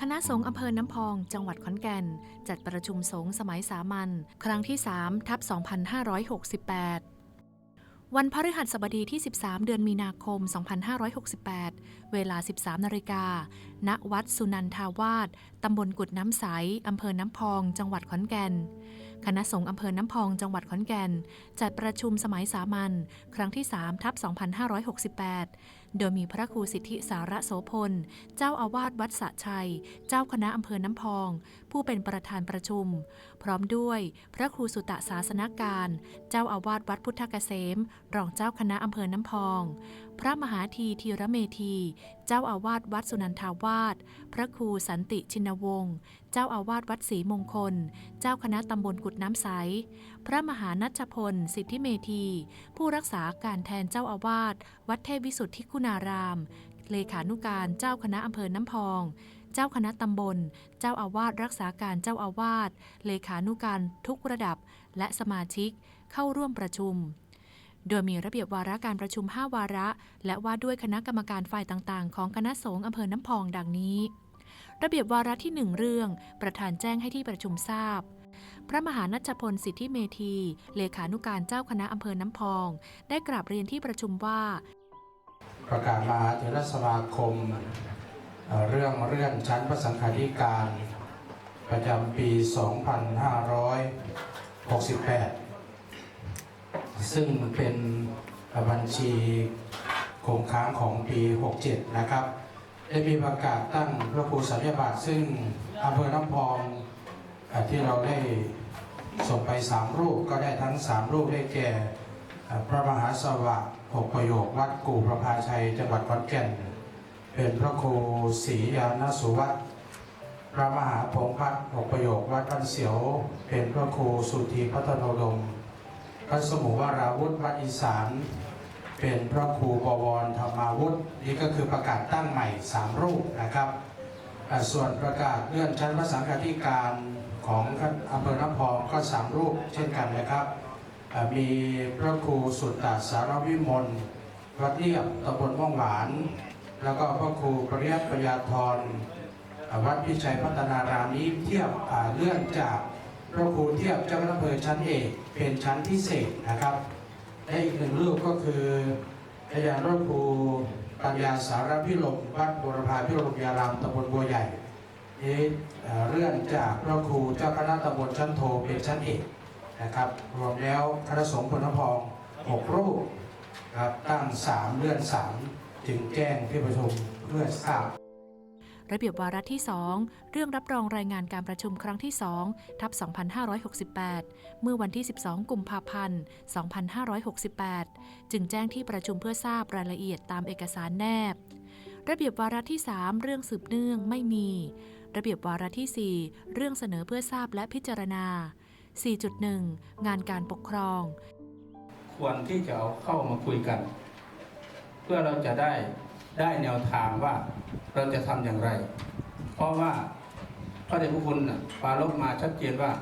คณะสงฆ์อำเภอน้ำพอง จังหวัดขอนแก่น จัดประชุมสงฆ์สมัยสามัญครั้งที่ 3 ทับ 2568 วันพฤหัสบดีที่ 13 เดือนมีนาคม 2568 เวลา 13 นาฬิกา ณ วัดสุนันทาวาสตำบลกุดน้ำใส อำเภอน้ำพอง จังหวัดขอนแก่น คณะสงฆ์อำเภอน้ำพอง จังหวัดขอนแก่น จัดประชุมสมัยสามัญครั้งที่ 3 ทับ 2568 โดยมีพระครูสิทธิสารโสพล เจ้าอาวาสวัดสะชัย เจ้าคณะอำเภอน้ำพอง ผู้เป็นประธานประชุม พร้อมด้วยพระครูสุตะศาสนการ เจ้าอาวาสวัดพุทธเกษม รองเจ้าคณะอำเภอน้ำพอง พระมหาทีธีระเมธี เจ้าอาวาสวัดสุนันทาวาส พระครูสันติชินวงศ์เจ้าอาวาสวัดศรีมงคล เจ้าคณะตำบลกุดน้ำใส พระมหานัชพล สิทธิเมธี ผู้รักษาการแทนเจ้าอาวาสวัดเทพวิสุทธิคุณาราม เลขานุการเจ้าคณะอำเภอน้ำพอง เจ้าคณะตำบล เจ้าอาวาสรักษาการเจ้าอาวาสเลขานุการทุกระดับ และสมาชิกเข้าร่วมประชุมโดยมีระเบียบวาระการประชุม 5 วาระ และว่าด้วยคณะกรรมการฝ่ายต่างๆ ของคณะสงฆ์อำเภอน้ำพองดังนี้ ระเบียบวาระที่1เรื่อง ประธานแจ้งให้ที่ประชุมทราบ พระมหานัชพลสิทธิเมธี เลขานุการเจ้าคณะอำเภอน้ำพอง ได้กราบเรียนที่ประชุมว่า ประกาศมหาเถรสมาคม เรื่องเลื่อนชั้นพระสังฆาธิการ ประจำปี 2568 ซึ่งเป็นบัญชีคงค้างของปี 67 นะครับ ได้มีประกาศตั้งพระครูสัญญาบัตรซึ่งอำเภอน้ำพองที่เราได้ส่งไป3รูปก็ได้ทั้ง3รูปได้แก่พระมหาสวัสดิ์หกประโยควัดกู่ประภาชัยจังหวัดขอนแก่น เป็นพระครูศรียานสุวัตพระมหาพงษ์พัฒน์หกประโยควัดบ้านเสียว เป็นพระครูสุธีพัฒโนดม พระสมุวราวุธวัดอีสาน เป็นพระครูบวรธรรมาวุธนี่ก็คือประกาศตั้งใหม่ 3 รูปนะครับ ส่วนประกาศเลื่อนชั้นพระสังฆาธิการของอำเภอน้ำพองก็ 3 รูปเช่นกันนะครับ มีพระครูสุตตะสารวิมลวัดเรียบตำบลม่วงหวาน แล้วก็พระครูปริยัติปยาธรวัดพิชัยพัฒนารามนี้เทียบเลื่อนจากพระครูเทียบเจ้าคณะอำเภอชั้นเอกเป็นชั้นพิเศษนะครับ และอีกหนึ่งรูปก็คือพยานระครูปัญญาสารพิรมวัดบุรพาพิรมยารามตำบลบัวใหญ่นี้เอ่อเลื่อนจากพระครูเจ้าคณะตำบลชั้นโทเป็นชั้นเอกนะครับ รวมแล้วคณะสงฆ์พลนพองหกรูปครับตั้งสามเลื่อนสามจึงแจ้งที่ประชุมเพื่อทราบ ระเบียบวาระที่ 2 เรื่องรับรองรายงานการประชุมครั้งที่ 2 ทับ 2568 เมื่อวันที่ 12 กุมภาพันธ์ 2568 จึงแจ้งที่ประชุมเพื่อทราบรายละเอียดตามเอกสารแนบ ระเบียบวาระที่ 3 เรื่องสืบเนื่องไม่มี ระเบียบวาระที่ 4 เรื่องเสนอเพื่อทราบและพิจารณา 4.1 งานการปกครอง ควรที่จะเอาเข้ามาคุยกัน เพื่อเราจะได้ ได้แนวทางว่าเราจะทำอย่างไร เพราะว่าพระเดชพระคุณน่ะปรารบมาชัดเจนว่า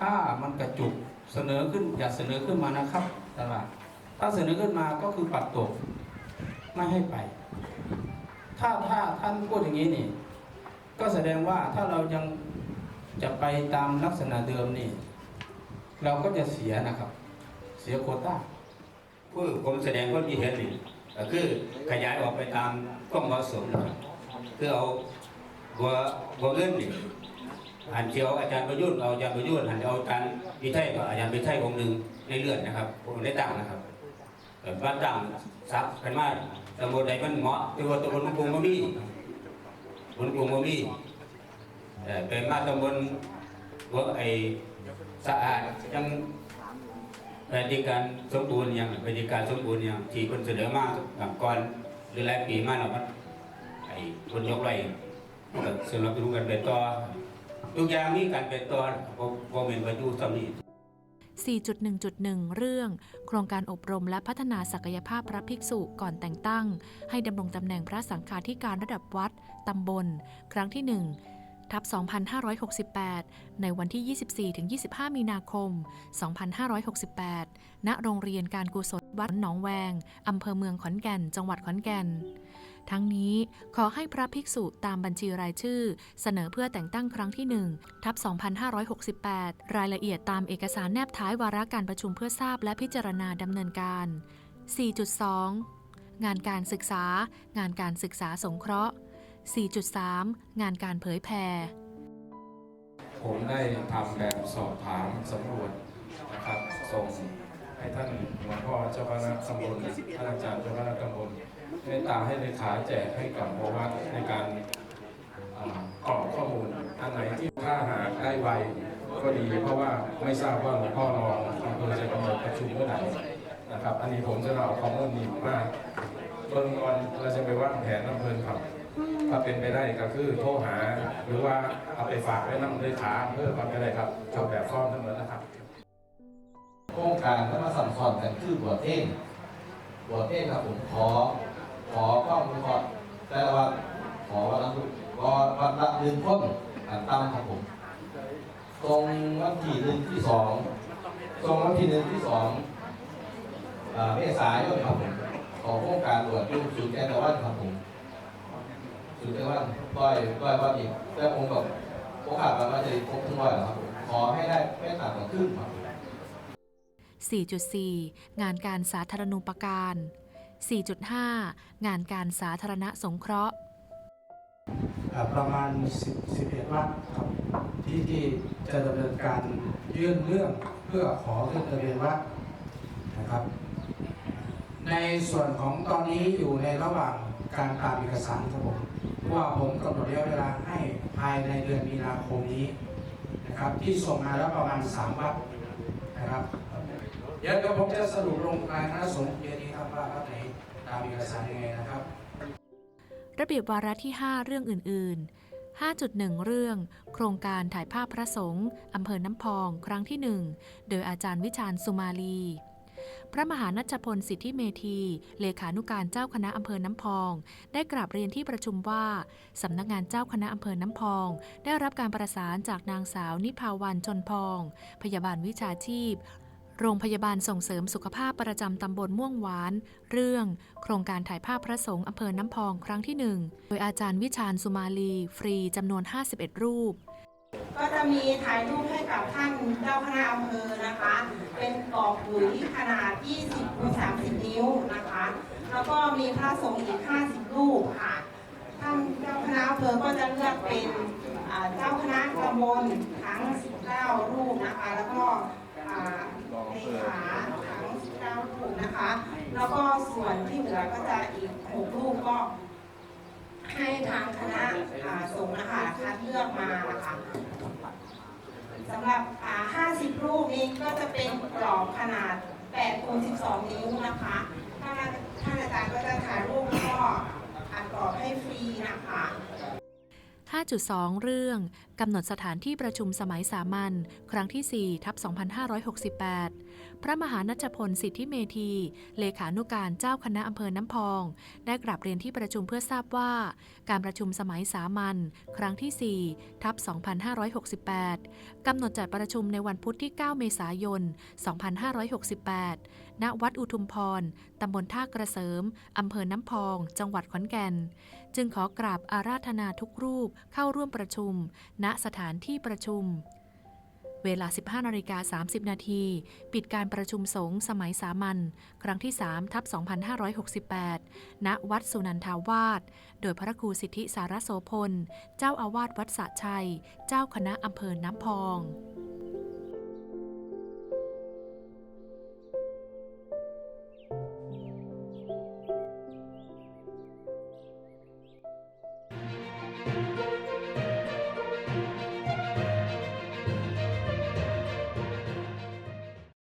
ถ้ามันกระจุกเสนอขึ้นอย่าเสนอขึ้นมานะครับตลาดถ้าเสนอขึ้นมาก็คือปัดตกไม่ให้ไป ถ้าถ้าท่านพูดอย่างนี้นี่ ก็แสดงว่าถ้าเรายังจะไปตามลักษณะเดิมนี่ เราก็จะเสียนะครับ เสียโควต้าผู้ผมแสดงความคิดเห็นนี่ก็ คือขยายออกไปตามความเหมาะสมนคือเอาบัวบัวเงินนี่หันเชียวอาจารย์ประยุทธ์เอาอาจารย์ประยุทธ์หันเอาอาจารย์วิไทยกับอาจารย์วิไทยองค์หนึ่งในเลือดนะครับผมได้ตั้งนะครับบ้านตั้งซับกันมากตำบลใดมันเหมาะตัวตำบลมันกรุงบ่มีบนกรุงบ่มีเอ่เป็นมาตำบลบัวไอสะอาดยัง ปฏิการสมบูรณ์อย่างปฏิการสมบูรณ์อย่างที่คนเสนอมากับก่อนหรือหลายปีมาแล้วมันไอ้คนยกไล่ก็สนับสนุนกันไปต่อทุกอย่างมีการไปต่อบ่บ่แม่นว่าอยู่ตำนี4.1.1 เรื่อง โครงการอบรมและพัฒนาศักยภาพพระภิกษุก่อนแต่งตั้ง ให้ดำรงตำแหน่งพระสังฆาธิการระดับวัด ตำบล ครั้งที่ 1 ทับ2568 ในวันที่ 24-25 มีนาคม 2568 ณ โรงเรียนการกุศลวัดหนองแวง อำเภอเมืองขอนแก่น จังหวัดขอนแก่น ทั้งนี้ขอให้พระภิกษุตามบัญชีรายชื่อ เสนอเพื่อแต่งตั้งครั้งที่1ทับ2568 รายละเอียดตามเอกสารแนบท้ายวาระการประชุมเพื่อทราบและพิจารณาดำเนินการ 4.2 งานการศึกษา งานการศึกษาสงเคราะห์ 4.3 งานการเผยแพร่ผมได้ทำแบบสอบถามสำรวจนะครับส่งให้ท่านหลวงพ่อเจ้าคณะตำบลท่านอาจารย์เจ้าคณะตำบลเมตตาให้เลขาแจกให้กับโมวัดในการกรอกข้อมูลอันไหนที่ถ้าหาได้ไวก็ดีเพราะว่าไม่ทราบว่าหลวงพ่อรองอำเภอจะกำหนดประชุมเมื่อไหร่นะครับ อันนี้ผมจะเอาข้อมูลนี้มาเบิ่งก่อนเราจะไปวางแผนอำเภอครับ ถ้าเป็นไปได้ก็คือโทรหา หรือว่าเอาไปฝากไว้นำเลยขาเพื่อความไปได้ครับจบแบบฟอร์มทั้งหมดนะครับโครงการที่มาสัมสอนกันคือบวชเองบวชเองครับผมขอ ขอข้อมูลก่อแต่ละวันขอวันละขอวันละหนึ่งคนตั้มครับผมตรงวันที่หนึ่งที่สองตรงวันที่หนึ่งที่สองเมษายนครับผมขอโครงการบวชยุ่งสุดแก่ตะวันครับผม สุดแก่ตะวันต้อยต้อยวันอีกแต่ผมกับโอกาสมันว่าจะครบทั้งร้อยแล้วครับขอให้ได้ไม่ต่ำกว่าครึ่งครับ4.4 งานการสาธารณูปการ 4.5 งานการสาธารณสงเคราะห์ ประมาณ 10 11วัดครับที่ที่จะดำเนินการยื่นเรื่องเพื่อขอขึ้นทะเบียนวัดนะครับ ในส่วนของตอนนี้อยู่ในระหว่างการตามเอกสารครับผม ว่าผมกำหนดระยะเวลาให้ภายในเดือนมีนาคมนี้นะครับ ที่ส่งมาแล้วประมาณ 3 วัดนะครับเดี๋ยวเดี๋ยวผมจะสรุปลงรายคณะสงฆ์เดือนนี้ครับว่าวัดไหนตามเอกสารยังไงนะครับ ระเบียบวาระที่ 5 เรื่องอื่น ๆ5.1 เรื่อง โครงการถ่ายภาพพระสงฆ์อำเภอน้ำพอง ครั้งที่ 1 โดยอาจารย์วิชาญสุมาลี พระมหานัชพลสิทธิเมธี เลขานุการเจ้าคณะอำเภอน้ำพอง ได้กราบเรียนที่ประชุมว่าสำนักงานเจ้าคณะอำเภอน้ำพอง ได้รับการประสานจากนางสาวนิพาวันจนพอง พยาบาลวิชาชีพโรงพยาบาลส่งเสริมสุขภาพประจำตำบลม่วงหวาน เรื่อง โครงการถ่ายภาพพระสงฆ์อำเภอน้ำพองครั้งที่ 1 โดยอาจารย์วิชาญสุมาลี ฟรีจำนวน 51 รูป ก็จะมีถ่ายรูปให้กับท่านเจ้าคณะอำเภอนะคะ เป็นกรอบปุ๋ยขนาด 20คูณ30 นิ้วนะคะ แล้วก็มีพระสงฆ์อีก 50 รูปค่ะ ท่านเจ้าคณะอำเภอก็จะเลือกเป็นเจ้าคณะตำบลทั้ง 19 รูปนะคะ แล้วก็อ่าเลขาทั้ง 19 รูปนะคะ แล้วก็ส่วนที่เหลือก็จะอีก 6 รูปก็ ให้ทางคณะอ่าสงฆ์นะคะคัดเลือกมานะคะสำหรับ 50 รูปนี้ก็จะเป็นกรอบขนาด8คูณ12 นิ้วนะคะท่านท่านอาจารย์ก็จะถ่ายรูปแล้วก็อัดกรอบให้ฟรีนะคะ 5.2 เรื่อง กำหนดสถานที่ประชุมสมัยสามัญครั้งที่ 4 ทับ 2568 พระมหานัชพลสิทธิเมธี เลขานุการเจ้าคณะอำเภอน้ำพอง ได้กราบเรียนที่ประชุมเพื่อทราบว่า การประชุมสมัยสามัญครั้งที่ 4 ทับ 2568 กำหนดจัดประชุมในวันพุธที่ 9 เมษายน 2568 ณวัดอุทุมพร ตำบลท่ากระเสริม อำเภอน้ำพอง จังหวัดขอนแก่น จึงขอกราบอาราธนาทุกรูปเข้าร่วมประชุม ณสถานที่ประชุม เวลา 15นาฬิกา30 นาที ปิดการประชุมสงฆ์สมัยสามัญ ครั้งที่ 3 ทับ 2568 ณ วัดสุนันทาวาส โดยพระครูสิทธิสารโสพล เจ้าอาวาสวัดสะชัย เจ้าคณะอำเภอน้ำพอง